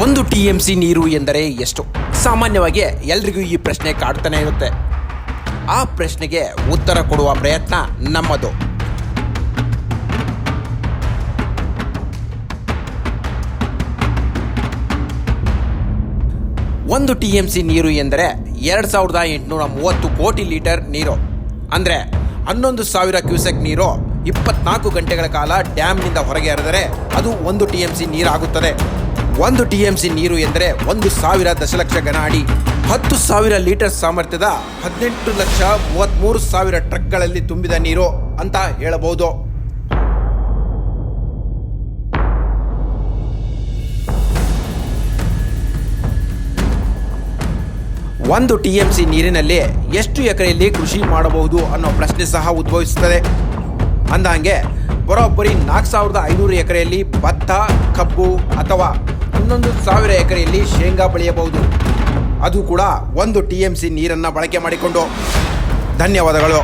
ಒಂದು T M C ನೀರು ಎಂದರೆ ಎಷ್ಟು? ಸಾಮಾನ್ಯವಾಗಿ ಎಲ್ರಿಗೂ ಈ ಪ್ರಶ್ನೆ ಕಾಡ್ತಾನೆ ಇರುತ್ತೆ. ಆ ಪ್ರಶ್ನೆಗೆ ಉತ್ತರ ಕೊಡುವ ಪ್ರಯತ್ನ ನಮ್ಮದು. ಒಂದು ಟಿ ಎಂ ಸಿ ನೀರು ಎಂದರೆ ಎರಡು ಸಾವಿರದ ಎಂಟುನೂರ ಮೂವತ್ತು ಕೋಟಿ ಲೀಟರ್ ನೀರು. ಅಂದರೆ ಹನ್ನೊಂದು ಸಾವಿರ ಕ್ಯೂಸೆಕ್ ನೀರು ಇಪ್ಪತ್ನಾಲ್ಕು ಗಂಟೆಗಳ ಕಾಲ ಡ್ಯಾಮ್ನಿಂದ ಹೊರಗೆ ಹರಿದರೆ ಅದು ಒಂದು ಟಿ ಎಂ ಸಿ ನೀರಾಗುತ್ತದೆ. ಒಂದು ಟಿ ಎಂ ಸಿ ನೀರು ಎಂದರೆ ಒಂದು ಸಾವಿರ ದಶಲಕ್ಷ ಘನ ಅಡಿ. ಹತ್ತು ಸಾವಿರ ಲೀಟರ್ ಸಾಮರ್ಥ್ಯದ ಹದಿನೆಂಟು ಲಕ್ಷ ಮೂವತ್ತ್ಮೂರು ಸಾವಿರ ಟ್ರಕ್ಗಳಲ್ಲಿ ತುಂಬಿದ ನೀರು ಅಂತ ಹೇಳಬಹುದು. ಒಂದು ಟಿ ಎಂ ಸಿ ನೀರಿನಲ್ಲಿ ಎಷ್ಟು ಎಕರೆಯಲ್ಲಿ ಕೃಷಿ ಮಾಡಬಹುದು ಅನ್ನೋ ಪ್ರಶ್ನೆ ಸಹ ಉದ್ಭವಿಸುತ್ತದೆ. ಅಂದಂಗೆ ಬರೋಬ್ಬರಿ ನಾಲ್ಕು ಸಾವಿರದ ಐನೂರು ಎಕರೆಯಲ್ಲಿ ಭತ್ತ, ಕಬ್ಬು ಅಥವಾ ಹನ್ನೊಂದು ಸಾವಿರ ಎಕರೆಯಲ್ಲಿ ಶೇಂಗಾ ಬೆಳೆಯಬಹುದು. ಅದು ಕೂಡ ಒಂದು ಟಿ ಎಂ ಸಿ ನೀರನ್ನು ಬಳಕೆ ಮಾಡಿಕೊಂಡು. ಧನ್ಯವಾದಗಳು.